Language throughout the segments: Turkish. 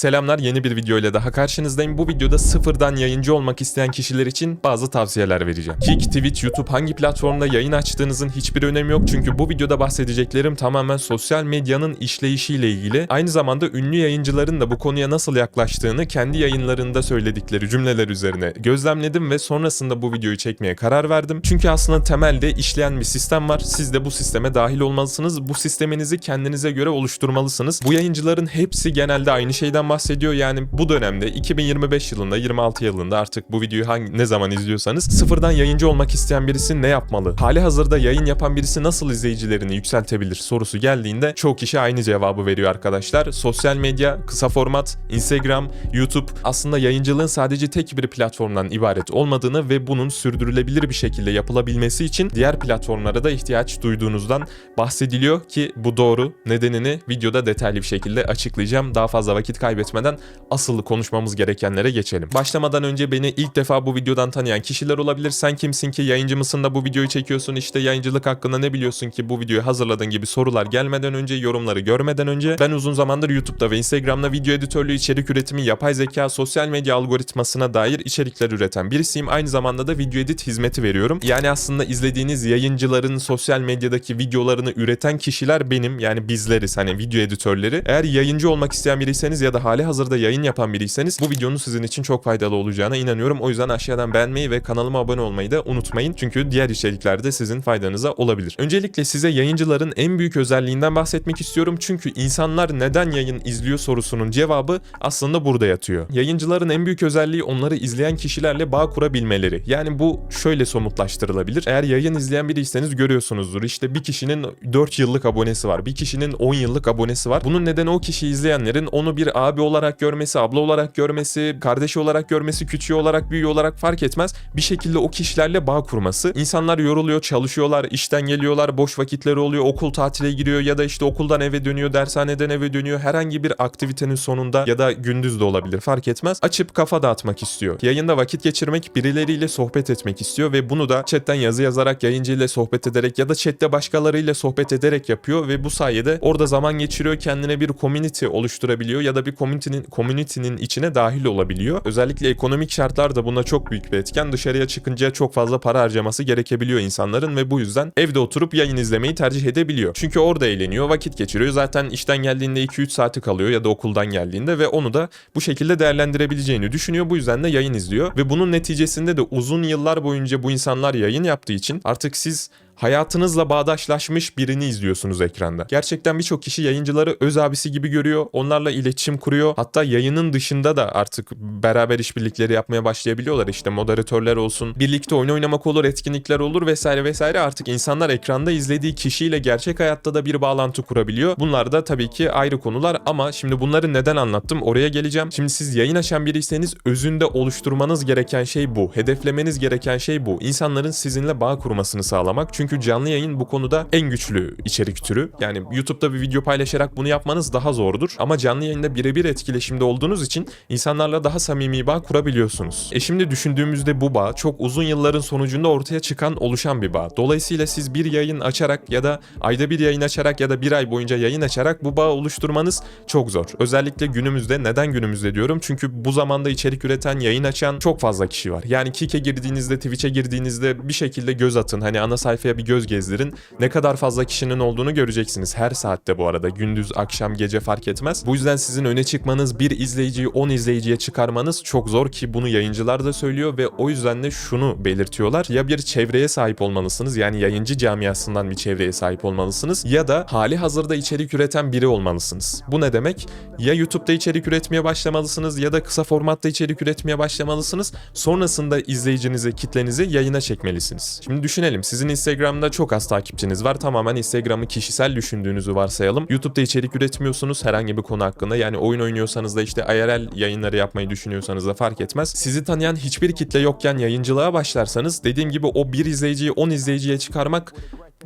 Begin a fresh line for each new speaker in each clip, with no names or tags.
Selamlar yeni bir video ile daha karşınızdayım. Bu videoda sıfırdan yayıncı olmak isteyen kişiler için bazı tavsiyeler vereceğim. Kick, Twitch, YouTube hangi platformda yayın açtığınızın hiçbir önemi yok. Çünkü bu videoda bahsedeceklerim tamamen sosyal medyanın işleyişiyle ilgili. Aynı zamanda ünlü yayıncıların da bu konuya nasıl yaklaştığını kendi yayınlarında söyledikleri cümleler üzerine gözlemledim ve sonrasında bu videoyu çekmeye karar verdim. Çünkü aslında temelde işleyen bir sistem var. Siz de bu sisteme dahil olmalısınız. Bu sisteminizi kendinize göre oluşturmalısınız. Bu yayıncıların hepsi genelde aynı şeyden bahsediyor. Yani bu dönemde 2025 yılında 26 yılında artık bu videoyu hangi ne zaman izliyorsanız sıfırdan yayıncı olmak isteyen birisi ne yapmalı? Hali hazırda yayın yapan birisi nasıl izleyicilerini yükseltebilir sorusu geldiğinde çoğu kişi aynı cevabı veriyor arkadaşlar. Sosyal medya, kısa format, Instagram, YouTube aslında yayıncılığın sadece tek bir platformdan ibaret olmadığını ve bunun sürdürülebilir bir şekilde yapılabilmesi için diğer platformlara da ihtiyaç duyduğunuzdan bahsediliyor ki bu doğru. Nedenini videoda detaylı bir şekilde açıklayacağım. Daha fazla vakit kaybetmeden asıl konuşmamız gerekenlere geçelim. Başlamadan önce beni ilk defa bu videodan tanıyan kişiler olabilir. Sen kimsin ki yayıncı mısın da bu videoyu çekiyorsun? İşte yayıncılık hakkında ne biliyorsun ki bu videoyu hazırladığın gibi sorular gelmeden önce, yorumları görmeden önce ben uzun zamandır YouTube'da ve Instagram'da video editörlüğü, içerik üretimi, yapay zeka, sosyal medya algoritmasına dair içerikler üreten birisiyim. Aynı zamanda da video edit hizmeti veriyorum. Yani aslında izlediğiniz yayıncıların sosyal medyadaki videolarını üreten kişiler benim. Yani bizleriz hani video editörleri. Eğer yayıncı olmak isteyen biriyseniz ya da hali hazırda yayın yapan biriyseniz bu videonun sizin için çok faydalı olacağına inanıyorum. O yüzden aşağıdan beğenmeyi ve kanalıma abone olmayı da unutmayın. Çünkü diğer içerikler de sizin faydanıza olabilir. Öncelikle size yayıncıların en büyük özelliğinden bahsetmek istiyorum. Çünkü insanlar neden yayın izliyor sorusunun cevabı aslında burada yatıyor. Yayıncıların en büyük özelliği onları izleyen kişilerle bağ kurabilmeleri. Yani bu şöyle somutlaştırılabilir. Eğer yayın izleyen biriyseniz görüyorsunuzdur. İşte bir kişinin 4 yıllık abonesi var. Bir kişinin 10 yıllık abonesi var. Bunun nedeni o kişi izleyenlerin onu bir abi olarak görmesi, abla olarak görmesi, kardeşi olarak görmesi, küçüğü olarak, büyüğü olarak fark etmez. Bir şekilde o kişilerle bağ kurması. İnsanlar yoruluyor, çalışıyorlar, işten geliyorlar, boş vakitleri oluyor, okul tatile giriyor ya da işte okuldan eve dönüyor, dershaneden eve dönüyor. Herhangi bir aktivitenin sonunda ya da gündüz de olabilir fark etmez. Açıp kafa dağıtmak istiyor. Yayında vakit geçirmek, birileriyle sohbet etmek istiyor ve bunu da chatten yazı yazarak, yayıncıyla sohbet ederek ya da chatte başkalarıyla sohbet ederek yapıyor ve bu sayede orada zaman geçiriyor, kendine bir community oluşturabiliyor ya da bir community'nin community'nin içine dahil olabiliyor. Özellikle ekonomik şartlar da buna çok büyük bir etken. Dışarıya çıkınca çok fazla para harcaması gerekebiliyor insanların ve bu yüzden evde oturup yayın izlemeyi tercih edebiliyor. Çünkü orada eğleniyor, vakit geçiriyor. Zaten işten geldiğinde 2-3 saati kalıyor ya da okuldan geldiğinde ve onu da bu şekilde değerlendirebileceğini düşünüyor. Bu yüzden de yayın izliyor ve bunun neticesinde de uzun yıllar boyunca bu insanlar yayın yaptığı için artık siz hayatınızla bağdaşlaşmış birini izliyorsunuz ekranda. Gerçekten birçok kişi yayıncıları öz abisi gibi görüyor. Onlarla iletişim kuruyor. Hatta yayının dışında da artık beraber işbirlikleri yapmaya başlayabiliyorlar. İşte moderatörler olsun, birlikte oyun oynamak olur, etkinlikler olur vesaire vesaire. Artık insanlar ekranda izlediği kişiyle gerçek hayatta da bir bağlantı kurabiliyor. Bunlar da tabii ki ayrı konular ama şimdi bunları neden anlattım oraya geleceğim. Şimdi siz yayın açan biriyseniz özünde oluşturmanız gereken şey bu. Hedeflemeniz gereken şey bu. İnsanların sizinle bağ kurmasını sağlamak. Çünkü çünkü canlı yayın bu konuda en güçlü içerik türü. Yani YouTube'da bir video paylaşarak bunu yapmanız daha zordur. Ama canlı yayında birebir etkileşimde olduğunuz için insanlarla daha samimi bağ kurabiliyorsunuz. E şimdi düşündüğümüzde bu bağ çok uzun yılların sonucunda ortaya çıkan oluşan bir bağ. Dolayısıyla siz bir yayın açarak ya da ayda bir yayın açarak ya da bir ay boyunca yayın açarak bu bağ oluşturmanız çok zor. Özellikle günümüzde neden günümüzde diyorum? Çünkü bu zamanda içerik üreten, yayın açan çok fazla kişi var. Yani Kik'e girdiğinizde, Twitch'e girdiğinizde bir şekilde göz atın. Hani ana sayfaya bir göz gezdirin. Ne kadar fazla kişinin olduğunu göreceksiniz. Her saatte bu arada. Gündüz, akşam, gece fark etmez. Bu yüzden sizin öne çıkmanız, bir izleyiciyi 10 izleyiciye çıkarmanız çok zor ki bunu yayıncılar da söylüyor ve o yüzden de şunu belirtiyorlar. Ya bir çevreye sahip olmalısınız yani yayıncı camiasından bir çevreye sahip olmalısınız ya da hali hazırda içerik üreten biri olmalısınız. Bu ne demek? Ya YouTube'da içerik üretmeye başlamalısınız ya da kısa formatta içerik üretmeye başlamalısınız. Sonrasında izleyicinizi, kitlenizi yayına çekmelisiniz. Şimdi düşünelim sizin Instagram'da çok az takipçiniz var. Tamamen Instagram'ı kişisel düşündüğünüzü varsayalım. YouTube'da içerik üretmiyorsunuz herhangi bir konu hakkında. Yani oyun oynuyorsanız da işte IRL yayınları yapmayı düşünüyorsanız da fark etmez. Sizi tanıyan hiçbir kitle yokken yayıncılığa başlarsanız dediğim gibi o bir izleyiciyi 10 izleyiciye çıkarmak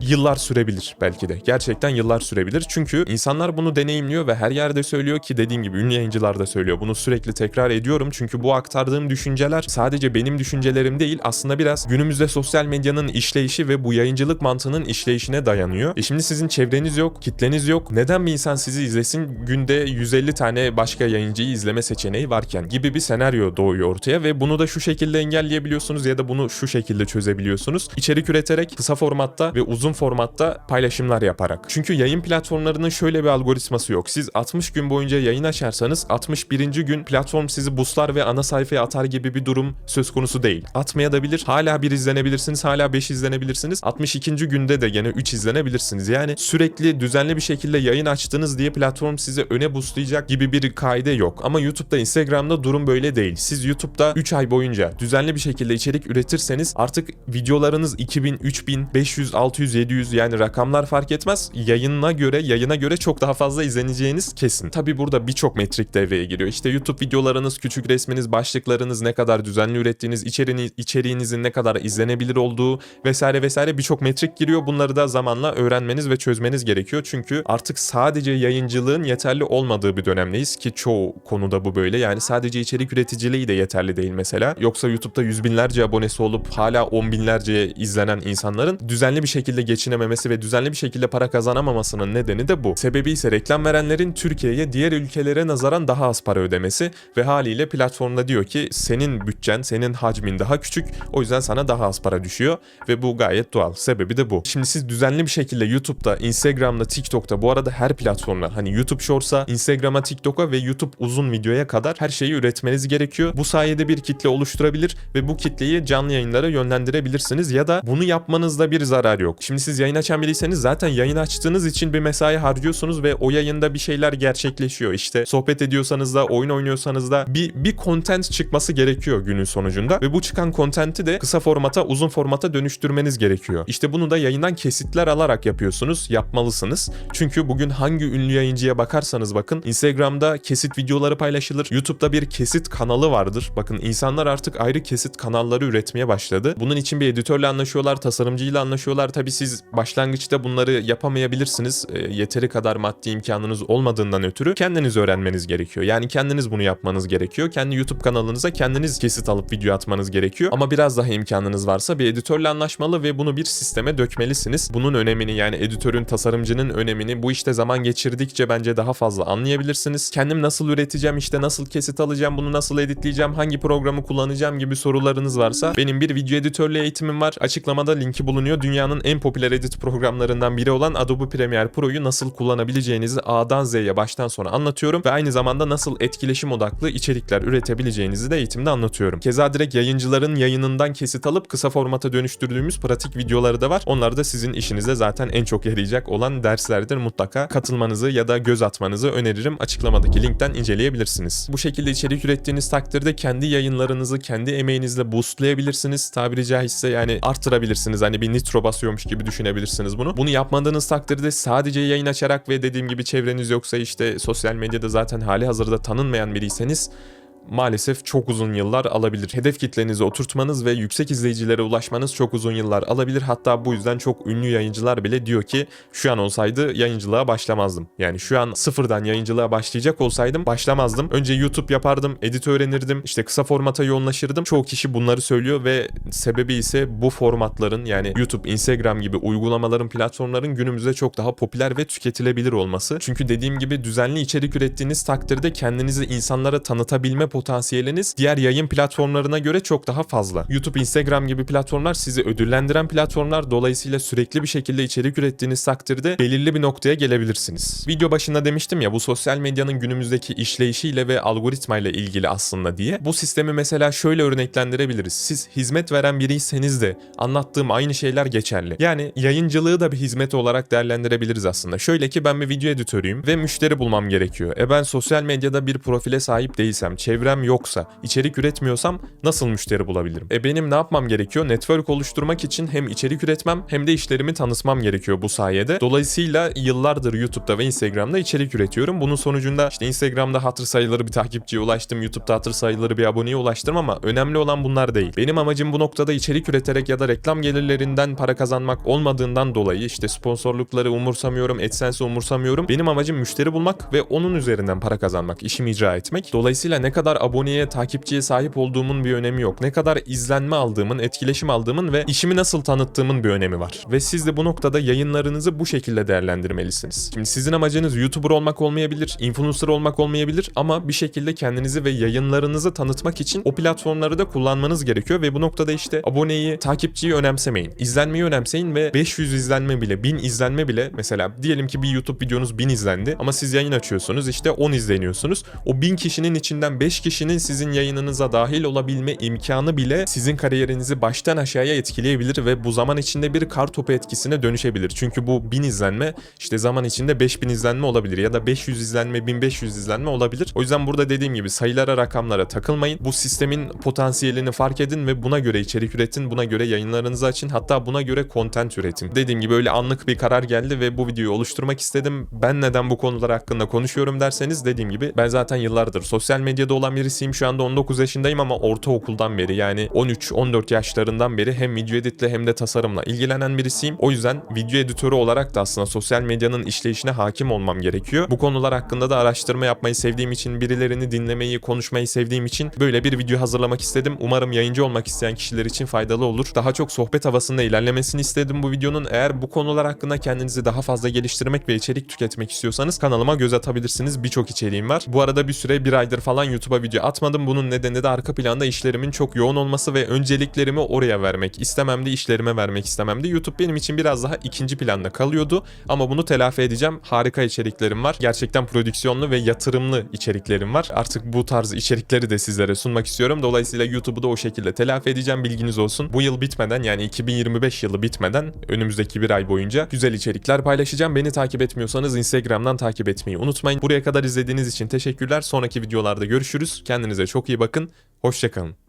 yıllar sürebilir belki de. Gerçekten yıllar sürebilir. Çünkü insanlar bunu deneyimliyor ve her yerde söylüyor ki dediğim gibi ünlü yayıncılar da söylüyor. Bunu sürekli tekrar ediyorum. Çünkü bu aktardığım düşünceler sadece benim düşüncelerim değil. Aslında biraz günümüzde sosyal medyanın işleyişi ve bu yayıncılık mantığının işleyişine dayanıyor. E şimdi sizin çevreniz yok, kitleniz yok. Neden bir insan sizi izlesin? Günde 150 tane başka yayıncıyı izleme seçeneği varken gibi bir senaryo doğuyor ortaya ve bunu da şu şekilde engelleyebiliyorsunuz ya da bunu şu şekilde çözebiliyorsunuz. İçerik üreterek kısa formatta ve uzun formatta paylaşımlar yaparak. Çünkü yayın platformlarının şöyle bir algoritması yok. Siz 60 gün boyunca yayın açarsanız 61. gün platform sizi buslar ve ana sayfaya atar gibi bir durum söz konusu değil. Atmaya da bilir. Hala bir izlenebilirsiniz. Hala 5 izlenebilirsiniz. 62. günde de gene 3 izlenebilirsiniz. Yani sürekli düzenli bir şekilde yayın açtınız diye platform sizi öne buslayacak gibi bir kaide yok. Ama YouTube'da, Instagram'da durum böyle değil. Siz YouTube'da 3 ay boyunca düzenli bir şekilde içerik üretirseniz artık videolarınız 2000, 3000, 500, 600, 700 yani rakamlar fark etmez. Yayına göre, yayına göre çok daha fazla izleneceğiniz kesin. Tabi burada birçok metrik devreye giriyor. İşte YouTube videolarınız, küçük resminiz, başlıklarınız ne kadar düzenli ürettiğiniz, içeriğiniz, içeriğinizin ne kadar izlenebilir olduğu vesaire vesaire birçok metrik giriyor. Bunları da zamanla öğrenmeniz ve çözmeniz gerekiyor. Çünkü artık sadece yayıncılığın yeterli olmadığı bir dönemdeyiz ki çoğu konuda bu böyle. Yani sadece içerik üreticiliği de yeterli değil mesela. Yoksa YouTube'da yüz binlerce abonesi olup hala on binlerce izlenen insanların düzenli bir şekilde geçinememesi ve düzenli bir şekilde para kazanamamasının nedeni de bu. Sebebi ise reklam verenlerin Türkiye'ye diğer ülkelere nazaran daha az para ödemesi ve haliyle platformda diyor ki senin bütçen, senin hacmin daha küçük o yüzden sana daha az para düşüyor ve bu gayet doğal. Sebebi de bu. Şimdi siz düzenli bir şekilde YouTube'da, Instagram'da, TikTok'ta bu arada her platformda hani YouTube Shorts'a, Instagram'a, TikTok'a ve YouTube uzun videoya kadar her şeyi üretmeniz gerekiyor. Bu sayede bir kitle oluşturabilir ve bu kitleyi canlı yayınlara yönlendirebilirsiniz ya da bunu yapmanızda bir zarar yok. Şimdi siz yayın açan biriyseniz zaten yayın açtığınız için bir mesai harcıyorsunuz ve o yayında bir şeyler gerçekleşiyor. İşte sohbet ediyorsanız da, oyun oynuyorsanız da bir bir content çıkması gerekiyor günün sonucunda ve bu çıkan content'i de kısa formata, uzun formata dönüştürmeniz gerekiyor. İşte bunu da yayından kesitler alarak yapıyorsunuz, yapmalısınız. Çünkü bugün hangi ünlü yayıncıya bakarsanız bakın Instagram'da kesit videoları paylaşılır. YouTube'da bir kesit kanalı vardır. Bakın insanlar artık ayrı kesit kanalları üretmeye başladı. Bunun için bir editörle anlaşıyorlar, tasarımcıyla anlaşıyorlar. Tabi siz başlangıçta bunları yapamayabilirsiniz. E, yeteri kadar maddi imkanınız olmadığından ötürü kendiniz öğrenmeniz gerekiyor. Yani kendiniz bunu yapmanız gerekiyor. Kendi YouTube kanalınıza kendiniz kesit alıp video atmanız gerekiyor. Ama biraz daha imkanınız varsa bir editörle anlaşmalı ve bunu bir sisteme dökmelisiniz. Bunun önemini yani editörün, tasarımcının önemini bu işte zaman geçirdikçe bence daha fazla anlayabilirsiniz. Kendim nasıl üreteceğim, işte nasıl kesit alacağım, bunu nasıl editleyeceğim, hangi programı kullanacağım gibi sorularınız varsa benim bir video editörlüğü eğitimim var. Açıklamada linki bulunuyor. Dünyanın en popüler edit programlarından biri olan Adobe Premiere Pro'yu nasıl kullanabileceğinizi A'dan Z'ye baştan sona anlatıyorum ve aynı zamanda nasıl etkileşim odaklı içerikler üretebileceğinizi de eğitimde anlatıyorum. Keza direkt yayıncıların yayınından kesit alıp kısa formata dönüştürdüğümüz pratik videoları da var. Onlar da sizin işinize zaten en çok yarayacak olan derslerdir. Mutlaka katılmanızı ya da göz atmanızı öneririm. Açıklamadaki linkten inceleyebilirsiniz. Bu şekilde içerik ürettiğiniz takdirde kendi yayınlarınızı kendi emeğinizle boostlayabilirsiniz. Tabiri caizse yani artırabilirsiniz. Hani bir nitro basıyormuş gibi düşünebilirsiniz bunu. Bunu yapmadığınız takdirde sadece yayın açarak ve dediğim gibi çevreniz yoksa işte sosyal medyada zaten hali hazırda tanınmayan biriyseniz maalesef çok uzun yıllar alabilir. Hedef kitlenizi oturtmanız ve yüksek izleyicilere ulaşmanız çok uzun yıllar alabilir. Hatta bu yüzden çok ünlü yayıncılar bile diyor ki şu an olsaydı yayıncılığa başlamazdım. Yani şu an sıfırdan yayıncılığa başlayacak olsaydım başlamazdım. Önce YouTube yapardım, edit öğrenirdim, işte kısa formata yoğunlaşırdım. Çoğu kişi bunları söylüyor ve sebebi ise bu formatların yani YouTube, Instagram gibi uygulamaların, platformların günümüzde çok daha popüler ve tüketilebilir olması. Çünkü dediğim gibi düzenli içerik ürettiğiniz takdirde kendinizi insanlara tanıtabilme potansiyeliniz diğer yayın platformlarına göre çok daha fazla. YouTube, Instagram gibi platformlar sizi ödüllendiren platformlar dolayısıyla sürekli bir şekilde içerik ürettiğiniz takdirde belirli bir noktaya gelebilirsiniz. Video başında demiştim ya bu sosyal medyanın günümüzdeki işleyişiyle ve algoritmayla ilgili aslında diye. Bu sistemi mesela şöyle örneklendirebiliriz. Siz hizmet veren biriyseniz de anlattığım aynı şeyler geçerli. Yani yayıncılığı da bir hizmet olarak değerlendirebiliriz aslında. Şöyle ki ben bir video editörüyüm ve müşteri bulmam gerekiyor. E ben sosyal medyada bir profile sahip değilsem, çevre çevrem yoksa, içerik üretmiyorsam nasıl müşteri bulabilirim? E benim ne yapmam gerekiyor? Network oluşturmak için hem içerik üretmem hem de işlerimi tanıtmam gerekiyor bu sayede. Dolayısıyla yıllardır YouTube'da ve Instagram'da içerik üretiyorum. Bunun sonucunda işte Instagram'da hatır sayıları bir takipçiye ulaştım, YouTube'da hatır sayıları bir aboneye ulaştım ama önemli olan bunlar değil. Benim amacım bu noktada içerik üreterek ya da reklam gelirlerinden para kazanmak olmadığından dolayı işte sponsorlukları umursamıyorum, AdSense'i umursamıyorum. Benim amacım müşteri bulmak ve onun üzerinden para kazanmak, işimi icra etmek. Dolayısıyla ne kadar aboneye, takipçiye sahip olduğumun bir önemi yok. Ne kadar izlenme aldığımın, etkileşim aldığımın ve işimi nasıl tanıttığımın bir önemi var. Ve siz de bu noktada yayınlarınızı bu şekilde değerlendirmelisiniz. Şimdi sizin amacınız YouTuber olmak olmayabilir, influencer olmak olmayabilir ama bir şekilde kendinizi ve yayınlarınızı tanıtmak için o platformları da kullanmanız gerekiyor ve bu noktada işte aboneyi, takipçiyi önemsemeyin. İzlenmeyi önemseyin ve 500 izlenme bile, 1000 izlenme bile mesela diyelim ki bir YouTube videonuz 1000 izlendi ama siz yayın açıyorsunuz işte 10 izleniyorsunuz. O 1000 kişinin içinden 5 kişinin sizin yayınınıza dahil olabilme imkanı bile sizin kariyerinizi baştan aşağıya etkileyebilir ve bu zaman içinde bir kar topu etkisine dönüşebilir. Çünkü bu 1000 izlenme işte zaman içinde 5000 izlenme olabilir ya da 500 izlenme 1500 izlenme olabilir. O yüzden burada dediğim gibi sayılara rakamlara takılmayın. Bu sistemin potansiyelini fark edin ve buna göre içerik üretin, buna göre yayınlarınızı açın hatta buna göre content üretin. Dediğim gibi öyle anlık bir karar geldi ve bu videoyu oluşturmak istedim. Ben neden bu konular hakkında konuşuyorum derseniz dediğim gibi ben zaten yıllardır sosyal medyada olan birisiyim. Şu anda 19 yaşındayım ama ortaokuldan beri yani 13-14 yaşlarından beri hem video editle hem de tasarımla ilgilenen birisiyim. O yüzden video editörü olarak da aslında sosyal medyanın işleyişine hakim olmam gerekiyor. Bu konular hakkında da araştırma yapmayı sevdiğim için, birilerini dinlemeyi, konuşmayı sevdiğim için böyle bir video hazırlamak istedim. Umarım yayıncı olmak isteyen kişiler için faydalı olur. Daha çok sohbet havasında ilerlemesini istedim bu videonun. Eğer bu konular hakkında kendinizi daha fazla geliştirmek ve içerik tüketmek istiyorsanız kanalıma göz atabilirsiniz. Birçok içeriğim var. Bu arada bir süre bir aydır falan YouTube'a video atmadım. Bunun nedeni de arka planda işlerimin çok yoğun olması ve önceliklerimi oraya vermek istememdi, işlerime vermek istememdi. YouTube benim için biraz daha ikinci planda kalıyordu ama bunu telafi edeceğim. Harika içeriklerim var. Gerçekten prodüksiyonlu ve yatırımlı içeriklerim var. Artık bu tarz içerikleri de sizlere sunmak istiyorum. Dolayısıyla YouTube'u da o şekilde telafi edeceğim. Bilginiz olsun. Bu yıl bitmeden yani 2025 yılı bitmeden önümüzdeki bir ay boyunca güzel içerikler paylaşacağım. Beni takip etmiyorsanız Instagram'dan takip etmeyi unutmayın. Buraya kadar izlediğiniz için teşekkürler. Sonraki videolarda görüşürüz. Kendinize çok iyi bakın. Hoşçakalın.